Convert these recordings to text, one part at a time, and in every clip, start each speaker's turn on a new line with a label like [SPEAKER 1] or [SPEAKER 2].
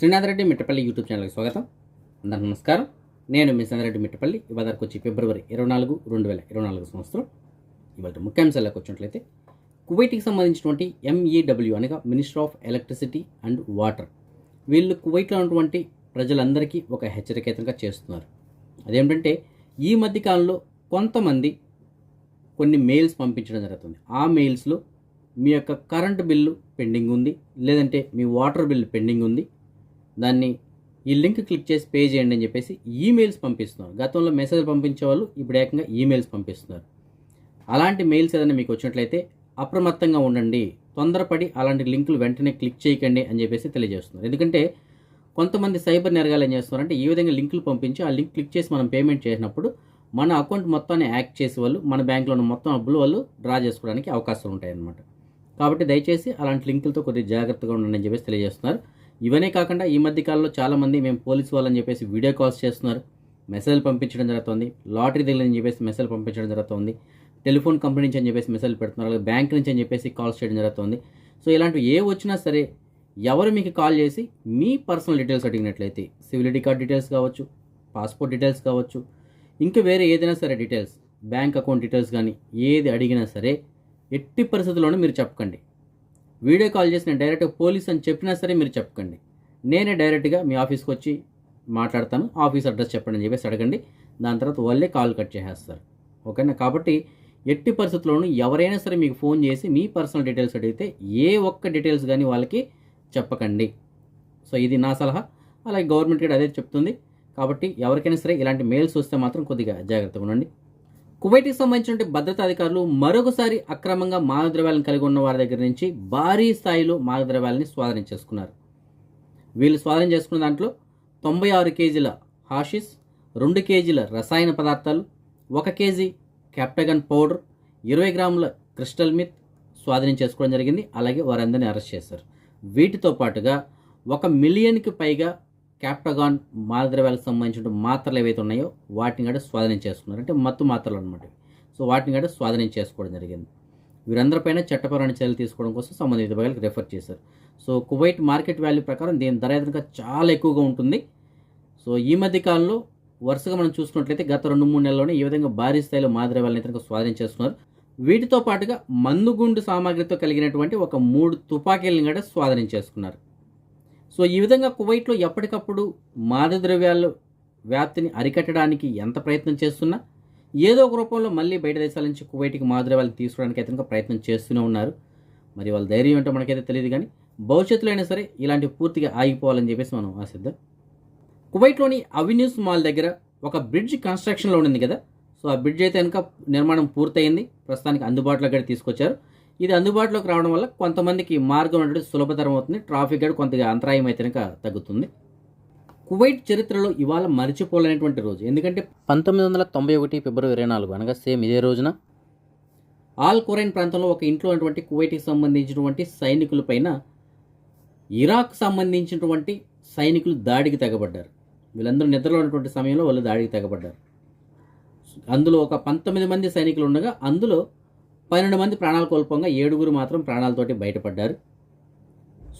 [SPEAKER 1] Srinath Reddy Mittapalli YouTube ఛానల్కి స్వాగతం. అందరూ నమస్కారం. నేను మీ శ్రీనాథ్ మిట్టపల్లి. ఇవాళకు వచ్చి ఫిబ్రవరి ఇరవై నాలుగు రెండు వేల ఇరవై నాలుగు సంవత్సరం. ఇవాళ ముఖ్యాంశాలకు వచ్చినట్లయితే కువైట్కి సంబంధించినటువంటి ఎంఈడబ్ల్యూ అనగా minister of electricity and water వీళ్ళు కువైట్లో ఉన్నటువంటి ప్రజలందరికీ ఒక హెచ్చరికేతంగా చేస్తున్నారు. అదేమిటంటే ఈ మధ్యకాలంలో కొంతమంది కొన్ని మెయిల్స్ పంపించడం జరుగుతుంది. ఆ మెయిల్స్లో మీ యొక్క కరెంటు బిల్లు పెండింగ్ ఉంది లేదంటే మీ వాటర్ బిల్లు పెండింగ్ ఉంది దాన్ని ఈ లింక్ క్లిక్ చేసి పే చేయండి అని చెప్పేసి ఈమెయిల్స్ పంపిస్తున్నారు. గతంలో మెసేజ్ పంపించే వాళ్ళు ఇప్పుడు ఏకంగా ఈమెయిల్స్ పంపిస్తున్నారు. అలాంటి మెయిల్స్ ఏదైనా మీకు వచ్చినట్లయితే అప్రమత్తంగా ఉండండి. తొందరపడి అలాంటి లింకులు వెంటనే క్లిక్ చేయకండి అని చెప్పేసి తెలియజేస్తున్నారు. ఎందుకంటే కొంతమంది సైబర్ నేరగాలు ఏం చేస్తున్నారంటే ఈ విధంగా లింకులు పంపించి ఆ లింక్ క్లిక్ చేసి మనం పేమెంట్ చేసినప్పుడు మన అకౌంట్ మొత్తాన్ని యాక్ట్ చేసే వాళ్ళు మన బ్యాంక్లో ఉన్న మొత్తం డబ్బులు వాళ్ళు డ్రా చేసుకోవడానికి అవకాశాలు ఉంటాయి అన్నమాట కాబట్టి దయచేసి అలాంటి లింకులతో కొద్దిగా జాగ్రత్తగా ఉండండి అని చెప్పేసి తెలియజేస్తున్నారు. ఇవనే కాకుండా ఈ మధ్య కాలంలో చాలామంది మేము పోలీసు వాళ్ళని చెప్పేసి వీడియో కాల్స్ చేస్తున్నారు. మెసేజ్ పంపించడం జరుగుతుంది. లాటరీ దగ్గర అని చెప్పేసి మెసేజ్ పంపించడం జరుగుతుంది. టెలిఫోన్ కంపెనీ నుంచి అని చెప్పేసి మెసేజ్ పెడుతున్నారు. అలాగే బ్యాంక్ నుంచి అని చెప్పేసి కాల్స్ చేయడం జరుగుతుంది. సో ఇలాంటివి ఏ వచ్చినా సరే ఎవరు మీకు కాల్ చేసి మీ పర్సనల్ డీటెయిల్స్ అడిగినట్లయితే సివిలిటీ కార్డ్ డీటెయిల్స్ కావచ్చు పాస్పోర్ట్ డీటెయిల్స్ కావచ్చు ఇంకా వేరే ఏదైనా సరే డీటెయిల్స్ బ్యాంక్ అకౌంట్ డీటెయిల్స్ కానీ ఏది అడిగినా సరే ఎట్టి పరిస్థితుల్లోనూ మీరు చెప్పకండి. వీడియో కాల్ చేసి నేను డైరెక్ట్గా పోలీస్ అని చెప్పినా సరే మీరు చెప్పకండి. నేనే డైరెక్ట్గా మీ ఆఫీస్కి వచ్చి మాట్లాడతాను ఆఫీస్ అడ్రస్ చెప్పండి అని చెప్పేసి అడగండి. దాని తర్వాత వాళ్ళే కాల్ కట్ చేసేస్తారు. ఓకేనా? కాబట్టి ఎట్టి పరిస్థితుల్లోనూ ఎవరైనా సరే మీకు ఫోన్ చేసి మీ పర్సనల్ డీటెయిల్స్ అడిగితే ఏ ఒక్క డీటెయిల్స్ కానీ వాళ్ళకి చెప్పకండి. సో ఇది నా సలహా. అలాగే గవర్నమెంట్ కూడా అదే చెప్తుంది. కాబట్టి ఎవరికైనా సరే ఇలాంటి మెయిల్స్ వస్తే మాత్రం కొద్దిగా జాగ్రత్తగా ఉండండి. కువైట్కి సంబంధించిన భద్రతా అధికారులు మరొకసారి అక్రమంగా మాదద్రవ్యాలను కలిగి ఉన్న వారి దగ్గర నుంచి భారీ స్థాయిలో మాదద్రవ్యాలని స్వాధీనం చేసుకున్నారు. వీళ్ళు స్వాధీనం చేసుకున్న దాంట్లో తొంభై ఆరు కేజీల హాషిస్ రెండు కేజీల రసాయన పదార్థాలు ఒక కేజీ క్యాప్టగన్ పౌడర్ ఇరవై గ్రాముల క్రిస్టల్ మిత్ స్వాధీనం చేసుకోవడం జరిగింది. అలాగే వారందరినీ అరెస్ట్ చేశారు. వీటితో పాటుగా ఒక మిలియన్కి పైగా క్యాప్టగాన్ మాదద్రవ్యాలకు సంబంధించిన మాత్రలు ఏవైతే ఉన్నాయో వాటిని కూడా స్వాధీనం చేసుకున్నారు. అంటే మత్తు మాత్రలు అనమాట సో వాటిని కూడా స్వాధీనం చేసుకోవడం జరిగింది. వీరందరిపైన చట్టపరమైన చర్యలు తీసుకోవడం కోసం సంబంధిత విభాగాలకు రెఫర్ చేశారు. సో కువైట్ మార్కెట్ వాల్యూ ప్రకారం దీని ధర ఏదైనా చాలా ఎక్కువగా ఉంటుంది. సో ఈ మధ్య కాలంలో వరుసగా మనం చూసుకున్నట్లయితే గత రెండు మూడు నెలల్లోనే ఈ విధంగా భారీ స్థాయిలో మాదద్రవ్యాలను ఇతరులకు స్వాధీనం చేసుకున్నారు. వీటితో పాటుగా మందుగుండు సామాగ్రితో కలిగినటువంటి ఒక మూడు తుపాకీలను కూడా స్వాధీనం చేసుకున్నారు. సో ఈ విధంగా కువైట్లో ఎప్పటికప్పుడు మాదద్రవ్యాలు వ్యాప్తిని అరికట్టడానికి ఎంత ప్రయత్నం చేస్తున్నా ఏదో ఒక రూపంలో మళ్ళీ బయట దేశాల నుంచి కువైట్కి మాదద్రవ్యాలు తీసుకోవడానికి అయితే ప్రయత్నం చేస్తూనే ఉన్నారు. మరి వాళ్ళ ధైర్యం ఏంటో మనకైతే తెలియదు కానీ భవిష్యత్తులో అయినా సరే ఇలాంటివి పూర్తిగా ఆగిపోవాలని చెప్పేసి మనం ఆశిద్దాం. కువైట్లోని అవిన్యూస్ మాల్ దగ్గర ఒక బ్రిడ్జ్ కన్స్ట్రక్షన్లో ఉండింది కదా. సో ఆ బ్రిడ్జ్ అయితే కనుక నిర్మాణం పూర్తయింది. ప్రస్తుతానికి అందుబాటులోకి కూడా తీసుకొచ్చారు. ఇది అందుబాటులోకి రావడం వల్ల కొంతమందికి మార్గం అనేది సులభతరం అవుతుంది. ట్రాఫిక్ కూడా కొంతగా అంతరాయం అయితే తగ్గుతుంది. కువైట్ చరిత్రలో ఇవాళ మరిచిపోలేనటువంటి రోజు. ఎందుకంటే పంతొమ్మిది వందల తొంభై ఒకటి ఫిబ్రవరి ఇరవై నాలుగు అనగా సేమ్ ఇదే రోజున ఆల్ కొరైన్ ప్రాంతంలో ఒక ఇంట్లో ఉన్నటువంటి కువైట్కి సంబంధించినటువంటి సైనికులపైన ఇరాక్ సంబంధించినటువంటి సైనికులు దాడికి తెగబడ్డారు. వీళ్ళందరూ నిద్రలో ఉన్నటువంటి సమయంలో వాళ్ళు దాడికి తెగబడ్డారు. అందులో ఒక పంతొమ్మిది మంది సైనికులు ఉండగా అందులో పన్నెండు మంది ప్రాణాలు కోల్పోగా ఏడుగురు మాత్రం ప్రాణాలతోటి బయటపడ్డారు.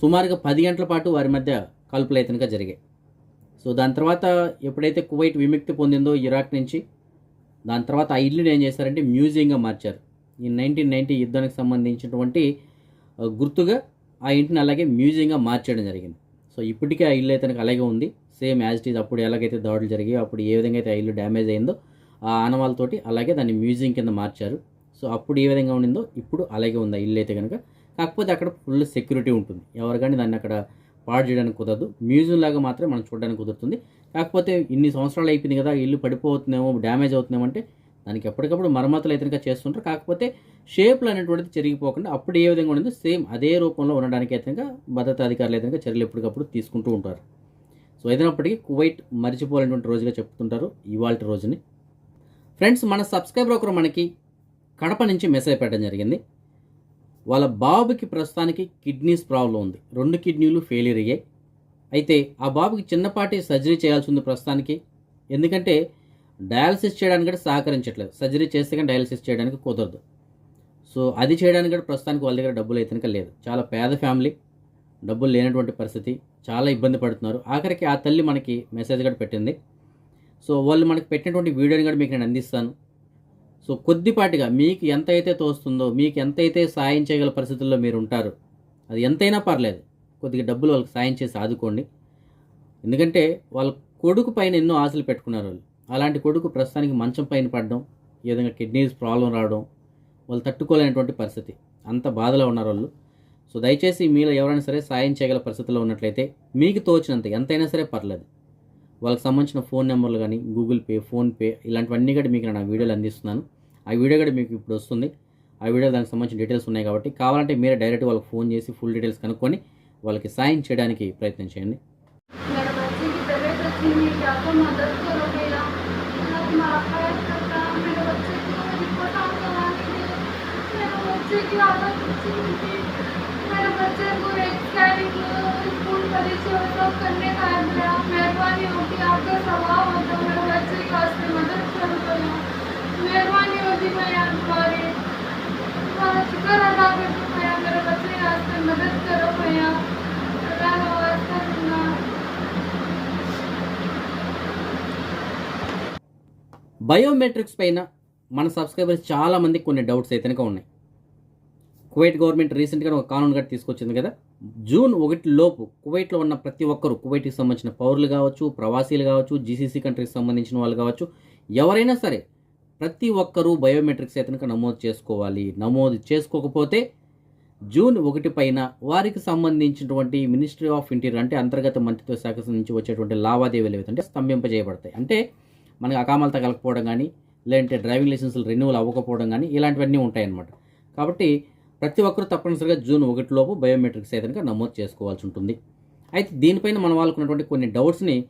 [SPEAKER 1] సుమారుగా పది గంటల పాటు వారి మధ్య కాల్పులైతనగా జరిగాయి. సో దాని తర్వాత ఎప్పుడైతే కువైట్ విముక్తి పొందిందో ఇరాక్ నుంచి దాని తర్వాత ఆ ఇల్లుని ఏం చేశారంటే మ్యూజియంగా మార్చారు. ఈ నైన్టీన్ నైన్టీ యుద్ధానికి సంబంధించినటువంటి గుర్తుగా ఆ ఇంటిని అలాగే మ్యూజియంగా మార్చడం జరిగింది. సో ఇప్పటికీ ఆ ఇల్లు అయితే అలాగే ఉంది. సేమ్ యాజ్ ఇట్ ఈజ్ అప్పుడు ఎలాగైతే దాడులు జరిగాయో అప్పుడు ఏ విధంగా అయితే ఆ ఇల్లు డ్యామేజ్ అయిందో ఆ ఆనవాళ్ళతోటి అలాగే దాన్ని మ్యూజియం కింద మార్చారు. సో అప్పుడు ఏ విధంగా ఉండిందో ఇప్పుడు అలాగే ఉంది ఆ ఇల్లు అయితే కనుక కాకపోతే అక్కడ ఫుల్ సెక్యూరిటీ ఉంటుంది. ఎవరు కానీ దాన్ని అక్కడ పాడు చేయడానికి కుదరదు. మ్యూజియం లాగా మాత్రమే మనం చూడడానికి కుదురుతుంది. కాకపోతే ఇన్ని సంవత్సరాలు అయిపోయింది కదా ఇల్లు పడిపోతున్నామో డ్యామేజ్ అవుతున్నామంటే అంటే దానికి ఎప్పటికప్పుడు మరమ్మతులు అయితే చేస్తుంటారు. కాకపోతే షేప్లు అనేటువంటిది చెరిగిపోకుండా అప్పుడు ఏ విధంగా ఉండిందో సేమ్ అదే రూపంలో ఉండడానికి అయితే భద్రతా అధికారులు అయితే చర్యలు ఎప్పటికప్పుడు తీసుకుంటూ ఉంటారు. సో ఏదైనప్పటికీ కువైట్ మర్చిపోలేనటువంటి రోజుగా చెప్తుంటారు ఇవాళ రోజుని. ఫ్రెండ్స్ మన సబ్స్క్రైబర్ ఒకరు మనకి కడప నుంచి మెసేజ్ పెట్టడం జరిగింది. వాళ్ళ బాబుకి ప్రస్తుతానికి కిడ్నీస్ ప్రాబ్లం ఉంది. రెండు కిడ్నీలు ఫెయిలియర్ అయ్యాయి. అయితే ఆ బాబుకి చిన్నపాటి సర్జరీ చేయాల్సి ఉంది ప్రస్తుతానికి. ఎందుకంటే డయాలసిస్ చేయడానికి కూడా సహకరించట్లేదు. సర్జరీ చేస్తే కానీ డయాలసిస్ చేయడానికి కుదరదు. సో అది చేయడానికి కూడా ప్రస్తుతానికి వాళ్ళ దగ్గర డబ్బులు అయితే లేదు. చాలా పేద ఫ్యామిలీ. డబ్బులు లేనటువంటి పరిస్థితి. చాలా ఇబ్బంది పడుతున్నారు. ఆఖరికి ఆ తల్లి మనకి మెసేజ్ కూడా పెట్టింది. సో వాళ్ళు మనకి పెట్టినటువంటి వీడియోని కూడా మీకు నేను అందిస్తాను. సో కొద్దిపాటిగా మీకు ఎంత అయితే తోస్తుందో మీకు ఎంతైతే సాయం చేయగల పరిస్థితుల్లో మీరు ఉంటారు అది ఎంతైనా పర్లేదు. కొద్దిగా డబ్బులు వాళ్ళకి సాయం చేసి ఆదుకోండి. ఎందుకంటే వాళ్ళ కొడుకు పైన ఎన్నో ఆశలు పెట్టుకున్నారు వాళ్ళు. అలాంటి కొడుకు ప్రస్తుతానికి మంచం పైన పడడం ఈ విధంగా కిడ్నీస్ ప్రాబ్లం రావడం వాళ్ళు తట్టుకోలేనటువంటి పరిస్థితి. అంత బాధలో ఉన్నారు వాళ్ళు. సో దయచేసి మీలో ఎవరైనా సరే సాయం చేయగల పరిస్థితిలో ఉన్నట్లయితే మీకు తోచినంత ఎంతైనా సరే పర్లేదు. వాళ్ళకి సంబంధించిన ఫోన్ నెంబర్లు కానీ గూగుల్ పే ఫోన్పే ఇలాంటివన్నీ కూడా మీకు నా వీడియోలు అందిస్తున్నాను ఆ వీడియో కూడా మీకు ఇప్పుడు వస్తుంది ఆ వీడియో దానికి సంబంధించిన డీటెయిల్స్ ఉన్నాయి కాబట్టి కావాలంటే మీరే డైరెక్ట్ వాళ్ళకి ఫోన్ చేసి ఫుల్ డీటెయిల్స్ కనుక్కొని వాళ్ళకి సాయం చేయడానికి ప్రయత్నం చేయండి
[SPEAKER 2] मेरे बच्चे की तबीयत अच्छी नहीं है आपको मदद करो भैया मैं तुम्हारा ख्याल करता मेरे बच्चे को रिपोर्ट आउट करवाने के लिए मेरे बच्चे की हालत अच्छी नहीं थी मेरे बच्चे को एक स्कैनिंग स्कूल परिचय सब करने का है मेरा मेहरबानी होती आपका स्वभाव होता मेरे बच्चे की वास्ते मदद करो भैया मेहरबानी होती भैया तुम्हारी तुम्हारा शुक्र अदा करती भैया मेरे बच्चे के वास्ते मदद करो भैया अल्लाह का वास्ता दूंगा
[SPEAKER 1] బయోమెట్రిక్స్ పైన మన సబ్స్క్రైబర్స్ చాలా మంది కొన్ని డౌట్స్ అయితే కనుక ఉన్నాయి కువైట్ గవర్నమెంట్ రీసెంట్గా ఒక కానూన్ గట్టి తీసుకొచ్చింది కదా జూన్ ఒకటి లోపు కువైట్లో ఉన్న ప్రతి ఒక్కరు కువైట్కి సంబంధించిన పౌరులు కావచ్చు ప్రవాసీలు కావచ్చు జీసీసీ కంట్రీకి సంబంధించిన వాళ్ళు కావచ్చు ఎవరైనా సరే ప్రతి ఒక్కరూ బయోమెట్రిక్స్ అయితే నమోదు చేసుకోవాలి. నమోదు చేసుకోకపోతే జూన్ ఒకటి పైన వారికి సంబంధించినటువంటి మినిస్ట్రీ ఆఫ్ ఇంటీరియర్ అంటే అంతర్గత మంత్రిత్వ శాఖ నుంచి వచ్చేటువంటి లావాదేవీలు ఏవైతే స్తంభింపజేయబడతాయి. అంటే మనకి అకామాలు తగలకపోవడం కానీ లేదంటే డ్రైవింగ్ లైసెన్సులు రెన్యువల్ అవ్వకపోవడం కానీ ఇలాంటివన్నీ ఉంటాయన్నమాట. కాబట్టి ప్రతి ఒక్కరూ తప్పనిసరిగా జూన్ ఒకటిలోపు బయోమెట్రిక్స్ అయితే కనుక నమోదు చేసుకోవాల్సి ఉంటుంది. అయితే దీనిపైన మన వాళ్ళకున్నటువంటి కొన్ని డౌట్స్ని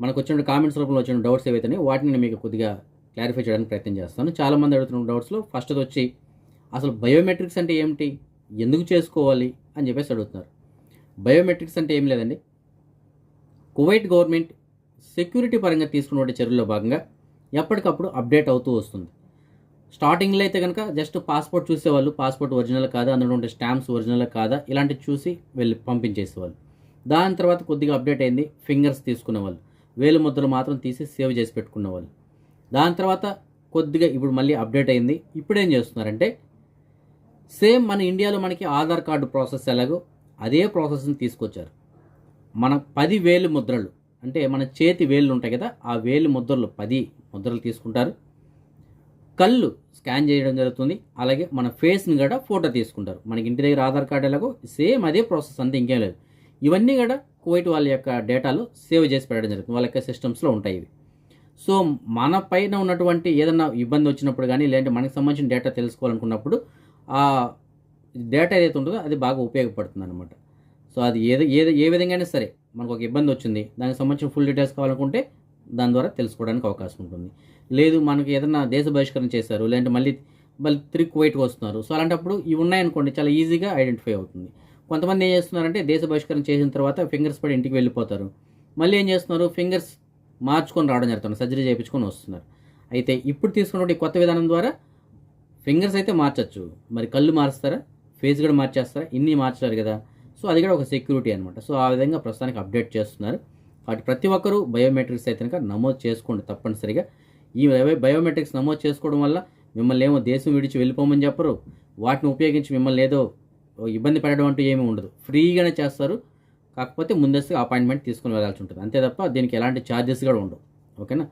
[SPEAKER 1] మనకు వచ్చిన కామెంట్స్ రూపంలో వచ్చిన డౌట్స్ ఏవైతే వాటిని నేను మీకు కొద్దిగా క్లారిఫై చేయడానికి ప్రయత్నం చేస్తాను. చాలామంది అడుగుతున్న డౌట్స్లో ఫస్ట్ వచ్చి అసలు బయోమెట్రిక్స్ అంటే ఏమిటి? ఎందుకు చేసుకోవాలి? అని చెప్పేసి అడుగుతున్నారు. బయోమెట్రిక్స్ అంటే ఏం లేదండి. కువైట్ గవర్నమెంట్ సెక్యూరిటీ పరంగా తీసుకున్నటువంటి చర్యల్లో భాగంగా ఎప్పటికప్పుడు అప్డేట్ అవుతూ వస్తుంది. స్టార్టింగ్లో అయితే కనుక జస్ట్ పాస్పోర్ట్ చూసేవాళ్ళు పాస్పోర్ట్ ఒరిజినల్ కాదా అందులో ఉండే స్టాంప్స్ ఒరిజినల్ కాదా ఇలాంటివి చూసి వెళ్ళి పంపించేసేవాళ్ళు. దాని తర్వాత కొద్దిగా అప్డేట్ అయింది ఫింగర్స్ తీసుకునేవాళ్ళు. వేలు ముద్రలు మాత్రం తీసి సేవ్ చేసి పెట్టుకునేవాళ్ళు. దాని తర్వాత కొద్దిగా ఇప్పుడు మళ్ళీ అప్డేట్ అయింది. ఇప్పుడు ఏం చేస్తున్నారంటే సేమ్ మన ఇండియాలో మనకి ఆధార్ కార్డు ప్రాసెస్ ఎలాగో అదే ప్రాసెస్ని తీసుకొచ్చారు. మన పది వేలు ముద్రలు అంటే మన చేతి వేళ్ళు ఉంటాయి కదా ఆ వేలు ముద్రలు పది ముద్రలు తీసుకుంటారు. కళ్ళు స్కాన్ చేయడం జరుగుతుంది. అలాగే మన ఫేస్ని కూడా ఫోటో తీసుకుంటారు. మనకి ఇంటి దగ్గర ఆధార్ కార్డు ఎలాగో సేమ్ అదే ప్రాసెస్ అంతే ఇంకేం లేదు. ఇవన్నీ కూడా కువైట్ వాళ్ళ యొక్క డేటాలు సేవ్ చేసి పెట్టడం జరుగుతుంది. వాళ్ళ యొక్క సిస్టమ్స్లో ఉంటాయి ఇవి. సో మన పైన ఉన్నటువంటి ఏదన్నా ఇబ్బంది వచ్చినప్పుడు కానీ లేదంటే మనకి సంబంధించిన డేటా తెలుసుకోవాలనుకున్నప్పుడు ఆ డేటా ఏదైతే ఉంటుందో అది బాగా ఉపయోగపడుతుంది అనమాట సో అది ఏది ఏది ఏ విధంగానే సరే మనకు ఒక ఇబ్బంది వచ్చింది దానికి సంబంధించిన ఫుల్ డీటెయిల్స్ కావాలనుకుంటే దాని ద్వారా తెలుసుకోవడానికి అవకాశం ఉంటుంది. లేదు మనకి ఏదైనా దేశ బహిష్కరణ చేశారు లేదంటే మళ్ళీ మళ్ళీ తిరిగి కువైట్కి వస్తున్నారు. సో అలాంటప్పుడు ఇవి ఉన్నాయనుకోండి చాలా ఈజీగా ఐడెంటిఫై అవుతుంది. కొంతమంది ఏం చేస్తున్నారంటే దేశ బహిష్కరణ చేసిన తర్వాత ఫింగర్స్ పడి ఇంటికి వెళ్ళిపోతారు. మళ్ళీ ఏం చేస్తున్నారు? ఫింగర్స్ మార్చుకొని రావడం జరుగుతుంది సర్జరీ చేయించుకొని వస్తున్నారు. అయితే ఇప్పుడు తీసుకున్నటువంటి కొత్త విధానం ద్వారా ఫింగర్స్ అయితే మార్చచ్చు. మరి కళ్ళు మారుస్తారా? ఫేస్ కూడా మార్చేస్తారా? ఇన్ని మార్చారు కదా. సో అది కూడా ఒక సెక్యూరిటీ అనమాట సో ఆ విధంగా ప్రస్తుతానికి అప్డేట్ చేస్తున్నారు. కాబట్టి ప్రతి ఒక్కరూ బయోమెట్రిక్స్ అయితే కనుక నమోదు చేసుకోండి తప్పనిసరిగా. ఈ బయోమెట్రిక్స్ నమోదు చేసుకోవడం వల్ల మిమ్మల్ని ఏమో దేశం విడిచి వెళ్ళిపోమని చెప్పరు. వాటిని ఉపయోగించి మిమ్మల్ని ఏదో ఇబ్బంది పడడం అంటూ ఏమీ ఉండదు. ఫ్రీగానే చేస్తారు. కాకపోతే ముందస్తుగా అపాయింట్మెంట్ తీసుకుని వెళ్ళాల్సి ఉంటుంది. అంతే తప్ప దీనికి ఎలాంటి ఛార్జెస్ కూడా ఉండవు. ఓకేనా?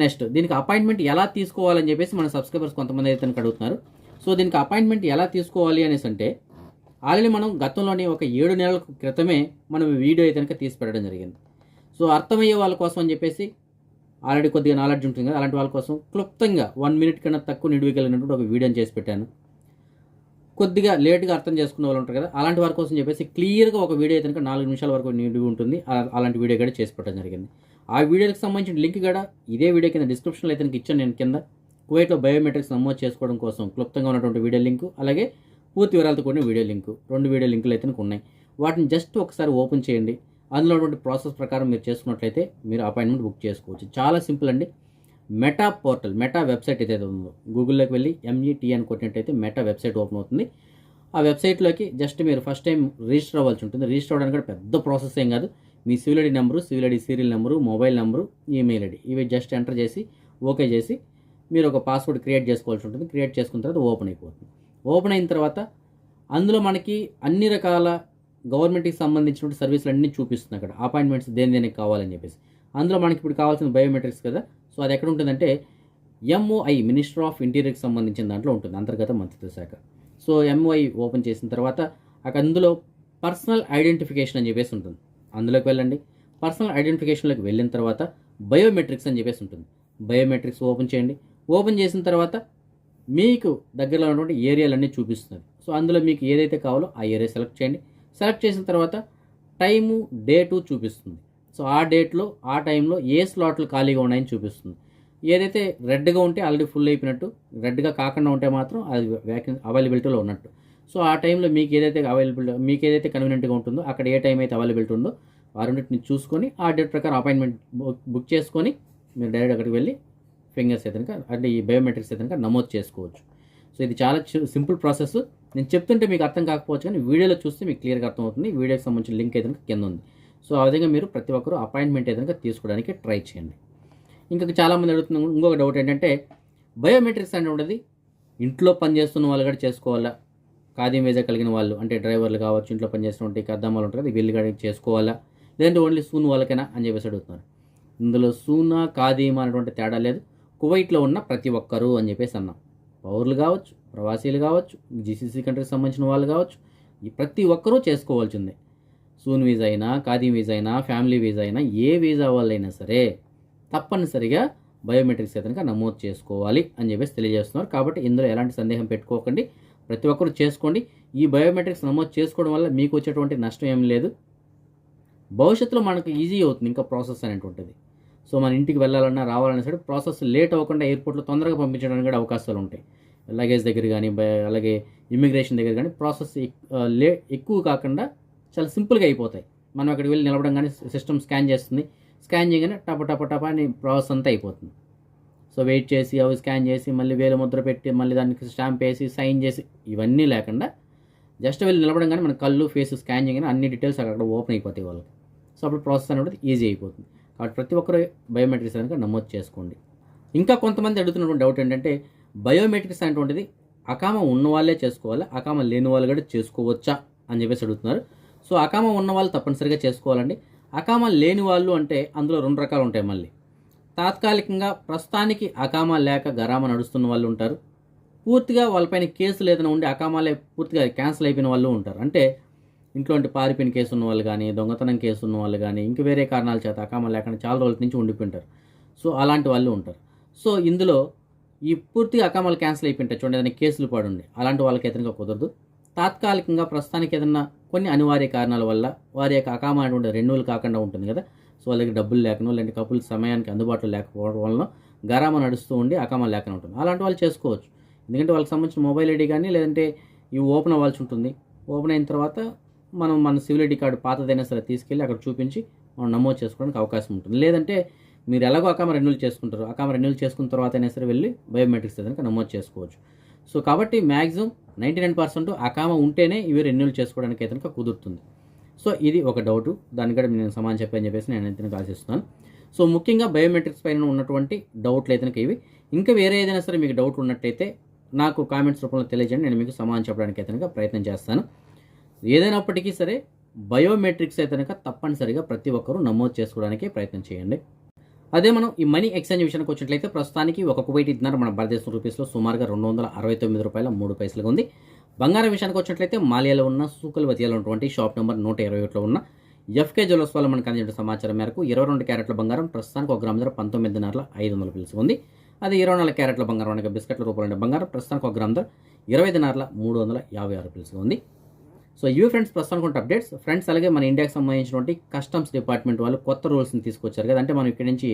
[SPEAKER 1] నెక్స్ట్ దీనికి అపాయింట్మెంట్ ఎలా తీసుకోవాలని చెప్పేసి మన సబ్స్క్రైబర్స్ కొంతమంది అయితే అడుగుతున్నారు. సో దీనికి అపాయింట్మెంట్ ఎలా తీసుకోవాలి అనేసి అంటే ఆల్రెడీ మనం గతంలోని ఒక ఏడు నెలల క్రితమే మనం వీడియో అయితే కనుక తీసి పెట్టడం జరిగింది. సో అర్థమయ్యే వాళ్ళ కోసం అని చెప్పేసి ఆల్రెడీ కొద్దిగా నాలెడ్జ్ ఉంటుంది కదా అలాంటి వాళ్ళ కోసం క్లుప్తంగా వన్ మినిట్ కన్నా తక్కువ నిడివికెళ్ళినటువంటి ఒక వీడియోని చేసి పెట్టాను. కొద్దిగా లేట్గా అర్థం చేసుకునే వాళ్ళు ఉంటారు కదా అలాంటి వారి కోసం చెప్పేసి క్లియర్గా ఒక వీడియో అయితే కనుక నాలుగు నిమిషాల వరకు నిడివి ఉంటుంది. అలా- అలాంటి వీడియో కూడా చేసి పెట్టడం జరిగింది. ఆ వీడియోకి సంబంధించిన లింక్ కూడా ఇదే వీడియో కింద డిస్క్రిప్షన్లో అయితే ఇచ్చాను నేను కింద. కువైట్లో బయోమెట్రిక్స్ నమోదు చేసుకోవడం కోసం క్లుప్తంగా ఉన్నటువంటి వీడియో లింక్ అలాగే పూర్తి వివరాలతో కూడిన వీడియో లింకు రెండు వీడియో లింకులు అయితే ఉన్నాయి. వాటిని జస్ట్ ఒకసారి ఓపెన్ చేయండి. అందులో ఉన్నటువంటి ప్రాసెస్ ప్రకారం మీరు చేసుకున్నట్లయితే మీరు అపాయింట్మెంట్ బుక్ చేసుకోవచ్చు. చాలా సింపుల్ అండి. మెటా పోర్టల్ మెటా వెబ్సైట్ ఏదైతే ఉందో గూగుల్లోకి వెళ్ళి ఎంఈటీ అని కొట్టినట్టయితే మెటా వెబ్సైట్ ఓపెన్ అవుతుంది. ఆ వెబ్సైట్లోకి జస్ట్ మీరు ఫస్ట్ టైం రిజిస్టర్ అవ్వాల్సి ఉంటుంది. రిజిస్టర్ అవ్వడానికి కూడా పెద్ద ప్రాసెస్ ఏం కాదు. మీ civil ID number civil ID serial number mobile number email ID ఇవి జస్ట్ ఎంటర్ చేసి ఓకే చేసి మీరు ఒక పాస్వర్డ్ క్రియేట్ చేసుకోవాల్సి ఉంటుంది. క్రియేట్ చేసుకున్న తర్వాత ఓపెన్ అయిపోతుంది. ఓపెన్ అయిన తర్వాత అందులో మనకి అన్ని రకాల గవర్నమెంట్కి సంబంధించిన సర్వీసులు అన్నీ చూపిస్తుంది అక్కడ. అపాయింట్మెంట్స్ దేని దేనికి కావాలని చెప్పేసి. అందులో మనకి ఇప్పుడు కావాల్సిన బయోమెట్రిక్స్ కదా. సో అది ఎక్కడ ఉంటుందంటే ఎంఓఐ మినిస్టర్ ఆఫ్ ఇంటీరియర్కి సంబంధించిన దాంట్లో ఉంటుంది అంతర్గత మంత్రిత్వ శాఖ. సో ఎంఓఐ ఓపెన్ చేసిన తర్వాత అక్కడ అందులో పర్సనల్ ఐడెంటిఫికేషన్ అని చెప్పేసి ఉంటుంది. అందులోకి వెళ్ళండి. పర్సనల్ ఐడెంటిఫికేషన్లోకి వెళ్ళిన తర్వాత బయోమెట్రిక్స్ అని చెప్పేసి ఉంటుంది. బయోమెట్రిక్స్ ఓపెన్ చేయండి. ఓపెన్ చేసిన తర్వాత మీకు దగ్గరలో ఉన్నటువంటి ఏరియాలన్నీ చూపిస్తుంది. సో అందులో మీకు ఏదైతే కావాలో ఆ ఏరియా సెలెక్ట్ చేయండి. సెలెక్ట్ చేసిన తర్వాత టైము డేటు చూపిస్తుంది. సో ఆ డేట్లో ఆ టైంలో ఏ స్లాట్లు ఖాళీగా ఉన్నాయని చూపిస్తుంది. ఏదైతే రెడ్గా ఉంటే ఆల్రెడీ ఫుల్ అయిపోయినట్టు రెడ్గా కాకుండా ఉంటే మాత్రం అది వ్యాకెన్ అవైలబిలిటీలో ఉన్నట్టు. సో ఆ టైంలో మీకు ఏదైతే అవైలబిలిటీ మీకు ఏదైతే కన్వీనియంట్గా ఉంటుందో అక్కడ ఏ టైం అయితే అవైలబిలిటీ ఉందో ఆ రెండింటిని చూసుకొని ఆ డేట్ ప్రకారం అపాయింట్మెంట్ బుక్ చేసుకొని మీరు డైరెక్ట్ అక్కడికి వెళ్ళి ఫింగర్స్ అయితే అంటే ఈ బయోమెట్రిక్స్ అయితే నమోదు చేసుకోవచ్చు. సో ఇది చాలా సింపుల్ ప్రాసెస్. నేను చెప్తుంటే మీకు అర్థం కాకపోవచ్చు కానీ వీడియోలో చూస్తే మీకు క్లియర్గా అర్థమవుతుంది. వీడియోకి సంబంధించిన లింక్ అయితే కింద ఉంది. సో ఆ విధంగా మీరు ప్రతి ఒక్కరూ అపాయింట్మెంట్ ఏదైనా తీసుకోవడానికి ట్రై చేయండి. ఇంకా చాలామంది అడుగుతున్న ఇంకొక డౌట్ ఏంటంటే బయోమెట్రిక్స్ అంటే ఉండేది? ఇంట్లో పనిచేస్తున్న వాళ్ళు కూడా చేసుకోవాలా? ఖాదీం వేజా కలిగిన వాళ్ళు అంటే డ్రైవర్లు కావచ్చు ఇంట్లో పనిచేస్తున్నటువంటి కద్దామాలు ఉంటారు కదా వీళ్ళు కూడా చేసుకోవాలా? లేదంటే ఓన్లీ సూన్ వాళ్ళకైనా అని చెప్పేసి అడుగుతున్నారు. ఇందులో సూనా ఖాదీమా అనేటువంటి తేడా లేదు. కువైట్లో ఉన్న ప్రతి ఒక్కరూ అని చెప్పేసి అన్నాం. పౌరులు కావచ్చు ప్రవాసీలు కావచ్చు జీసీసీ కంట్రీకి సంబంధించిన వాళ్ళు కావచ్చు ఈ ప్రతి ఒక్కరూ చేసుకోవాల్సిందే. సూన్ వీజా అయినా ఖాదీ వీజా అయినా ఫ్యామిలీ వీజా అయినా ఏ వీజా వాళ్ళైనా సరే తప్పనిసరిగా బయోమెట్రిక్స్ అయితే నమోదు చేసుకోవాలి అని చెప్పేసి తెలియజేస్తున్నారు. కాబట్టి ఇందులో ఎలాంటి సందేహం పెట్టుకోకండి. ప్రతి ఒక్కరు చేసుకోండి. ఈ బయోమెట్రిక్స్ నమోదు చేసుకోవడం వల్ల మీకు వచ్చేటువంటి నష్టం ఏం లేదు. భవిష్యత్తులో మనకు ఈజీ అవుతుంది ఇంకా ప్రాసెస్ అనేటువంటిది. సో మన ఇంటికి వెళ్ళాలన్నా రావాలన్నా సరే ప్రాసెస్ లేట్ అవ్వకుండా ఎయిర్పోర్ట్లో తొందరగా పంపించడానికి కూడా అవకాశాలు ఉంటాయి. లగేజ్ దగ్గర కానీ అలాగే ఇమిగ్రేషన్ దగ్గర కానీ ప్రాసెస్ లే ఎక్కువ కాకుండా చాలా సింపుల్గా అయిపోతాయి. మనం అక్కడికి వెళ్ళి నిలబడం కానీ సిస్టమ్ స్కాన్ చేస్తుంది. స్కాన్ చేయగానే టప టప టప అని ప్రాసెస్ అంతా అయిపోతుంది. సో వెయిట్ చేసి అవి స్కాన్ చేసి మళ్ళీ వేలు ముద్ర పెట్టి మళ్ళీ దానికి స్టాంప్ వేసి సైన్ చేసి ఇవన్నీ లేకుండా జస్ట్ వెళ్ళి నిలబడం కానీ మన కళ్ళు ఫేస్ స్కాన్ చేయగానే అన్ని డీటెయిల్స్ అక్కడ ఓపెన్ అయిపోతాయి వాళ్ళకి. సో అప్పుడు ప్రాసెస్ అనేది ఈజీ అయిపోతుంది. కాబట్టి ప్రతి ఒక్కరు బయోమెట్రిక్స్ కనుక నమోదు చేసుకోండి. ఇంకా కొంతమంది అడుగుతున్నటువంటి డౌట్ ఏంటంటే బయోమెట్రిక్స్ అనేటువంటిది అకామ ఉన్న వాళ్ళే చేసుకోవాలి? అకామ లేని వాళ్ళు కూడా చేసుకోవచ్చా? అని చెప్పేసి అడుగుతున్నారు. సో అకామ ఉన్న వాళ్ళు తప్పనిసరిగా చేసుకోవాలండి. అకామ లేని వాళ్ళు అంటే అందులో రెండు రకాలు ఉంటాయి మళ్ళీ. తాత్కాలికంగా ప్రస్తుతానికి అకామా లేక గరామా నడుస్తున్న వాళ్ళు ఉంటారు. పూర్తిగా వాళ్ళపైన కేసులు ఏదైనా ఉండి అకామాలే పూర్తిగా క్యాన్సిల్ అయిపోయిన వాళ్ళు ఉంటారు. అంటే ఇంట్లోంటి పారిపోయిన కేసు ఉన్న వాళ్ళు కానీ దొంగతనం కేసు ఉన్న వాళ్ళు కానీ ఇంక వేరే కారణాల చేత అకామా లేకుండా చాలా రోజుల నుంచి ఉండిపోయింటారు సో అలాంటి వాళ్ళు ఉంటారు. సో ఇందులో ఈ పూర్తిగా అకామాలు క్యాన్సిల్ అయిపోయింటాయి. చూడండి ఏదైనా కేసులు పడుండి. అలాంటి వాళ్ళకి ఏదైనా కుదరదు. తాత్కాలికంగా ప్రస్తుతానికి ఏదైనా కొన్ని అనివార్య కారణాల వల్ల వారి యొక్క అకామా అనేటువంటి రెన్యువల్ కాకుండా ఉంటుంది కదా. సో వాళ్ళకి డబ్బులు లేకనో లేదంటే కప్పులు సమయానికి అందుబాటులో లేకపోవడం వలన గరామ నడుస్తూ ఉండి అకామా లేకుండా ఉంటుంది. అలాంటి వాళ్ళు చేసుకోవచ్చు. ఎందుకంటే వాళ్ళకి సంబంధించిన మొబైల్ ఐడి కానీ లేదంటే ఇవి ఓపెన్ అవ్వాల్సి ఉంటుంది. ఓపెన్ అయిన తర్వాత మనం మన సివిల్ ఐడి కార్డు పాతదైనా సరే తీసుకెళ్ళి అక్కడ చూపించి మనం నమోదు చేసుకోవడానికి అవకాశం ఉంటుంది. లేదంటే మీరు ఎలాగో అకామ రెన్యూల్ చేసుకుంటారు అకామ రెన్యూల్ చేసుకున్న తర్వాత అయినా సరే వెళ్ళి బయోమెట్రిక్స్ ఏదైనా నమోదు చేసుకోవచ్చు. సో కాబట్టి మ్యాక్సిమం నైంటీ నైన్ పర్సెంట్ అకామ ఉంటేనే ఇవి రెన్యూల్ చేసుకోవడానికి అయితే కుదురుతుంది. సో ఇది ఒక డౌట్. దానికి కూడా నేను సమానం చెప్పని చెప్పేసి నేను అయితే ఆశిస్తున్నాను సో ముఖ్యంగా బయోమెట్రిక్స్ పైన ఉన్నటువంటి డౌట్లు అయితే ఇవి. ఇంకా వేరే ఏదైనా సరే మీకు డౌట్ ఉన్నట్టయితే నాకు కామెంట్స్ రూపంలో తెలియజేయండి. నేను మీకు సమాధానం చెప్పడానికి అయితే ప్రయత్నం చేస్తాను. ఏదైనప్పటికీ సరే బయోమెట్రిక్స్ అయితే తప్పనిసరిగా ప్రతి ఒక్కరూ నమోదు చేసుకోవడానికి ప్రయత్నం చేయండి. అదే మనం ఈ మనీ ఎక్స్చేంజ్ విషయానికి వచ్చినట్లయితే ప్రస్తుతానికి ఒక కువైట్ ఇద్దరు మన భారతదేశం రూపీస్లో సుమారుగా రెండు వందల అరవై తొమ్మిది రూపాయల మూడు పైసలుగా ఉంది. బంగారం విషయానికి వచ్చినట్లయితే మాలియాలో ఉన్న సూకల్వతియాలో ఉన్నటువంటి షాప్ నెంబర్ నూట ఇరవై ఒకటిలో ఉన్న ఎఫ్కే జ్యువెల్స్ వల్ల మనకు అందించిన సమాచారం మేరకు ఇరవై రెండు క్యారెట్ల బంగారం ప్రస్తుతానికి ఒక గ్రామ ధర పంతొమ్మిదిన్నర ఐదు వందల పిలుసు ఉంది. అదే ఇరవై నాలుగు క్యారెట్ల బంగారం అనగా బిస్కెట్ల రూపంలో బంగారం ప్రస్తుతానికి ఒక గ్రామ ధర ఇరవై దినార్ల మూడు వందల యాభై ఆరు పిలుసుగా ఉంది. సో ఇవి ఫ్రెండ్స్ ప్రస్తుతానికి ఉన్న అప్డేట్స్. ఫ్రెండ్స్ అలాగే మన ఇండియాకి సంబంధించినటువంటి కస్టమ్స్ డిపార్ట్మెంట్ వాళ్ళు కొత్త రూల్స్ని తీసుకొచ్చారు కదా. అంటే మనం ఇక్కడి నుంచి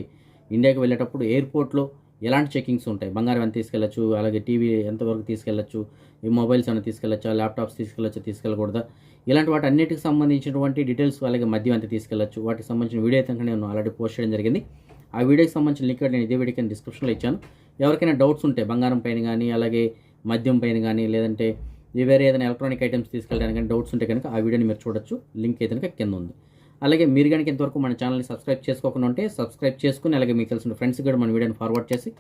[SPEAKER 1] ఇండియాకి వెళ్ళేటప్పుడు ఎయిర్పోర్ట్లో ఎలాంటి చెకింగ్స్ ఉంటాయి? బంగారం ఎంత తీసుకెళ్ళచ్చు అలాగే టీవీ ఎంతవరకు తీసుకెళ్ళచ్చు ఈ మొబైల్స్ ఏమైనా తీసుకెళ్ళచ్చా ల్యాప్టాప్స్ తీసుకెళ్ళచ్చు తీసుకెళ్ళకూడదా? ఇలాంటి వాటి అన్నిటికి సంబంధించినటువంటి డీటెయిల్స్ అలాగే మద్యం ఎంత తీసుకెళ్ళచ్చు. వాటికి సంబంధించిన వీడియో అయితే నేను ఆల్రెడీ పోస్ట్ చేయడం జరిగింది. ఆ వీడియోకి సంబంధించిన లింక్ నేను ఇదే వీడియోకి డిస్క్రిప్షన్లో ఇచ్చాను. ఎవరికైనా డౌట్స్ ఉంటే బంగారం పైన కానీ అలాగే మద్యం పైన కానీ లేదంటే వేరే ఏదైనా ఎలక్ట్రానిక్ ఐటమ్స్ తీసుకెళ్ళడానికి కానీ డౌట్స్ ఉంటే కనుక ఆ వీడియోని మీరు చూడొచ్చు. లింక్ అయితే కనుక కింద ఉంది. అలాగే మీరు కనుక ఇంతవరకు మన ఛానల్ని సబ్స్క్రైబ్ చేసుకోకుండా ఉంటే సబ్స్క్రైబ్ చేసుకుని అలాగే మీకు తెలిసిన ఫ్రెండ్స్ కూడా మన వీడియోని ఫార్వర్డ్ చేసి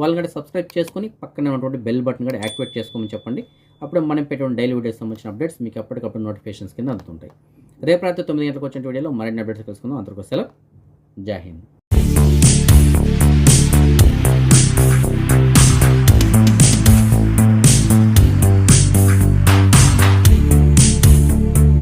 [SPEAKER 1] వాళ్ళు కూడా సబ్స్క్రైబ్ చేసుకుని పక్కనే ఉన్నటువంటి బెల్ బటన్ కూడా యాక్టివేట్ చేసుకోమని చెప్పండి. అప్పుడు మనం పెట్టిన డైలీ వీడియోస్ సంబంధించిన అప్డేట్స్ మీకు అప్పటికప్పుడు నోటిఫికేషన్స్ కింద అందుతుంటాయి. రేపు రాత్రి తొమ్మిది గంటలకు వచ్చిన వీడియోలో మరిన్ని అప్డేట్స్ తెలుసుకుందాం అందరికీ సెలవు. జై హింద్.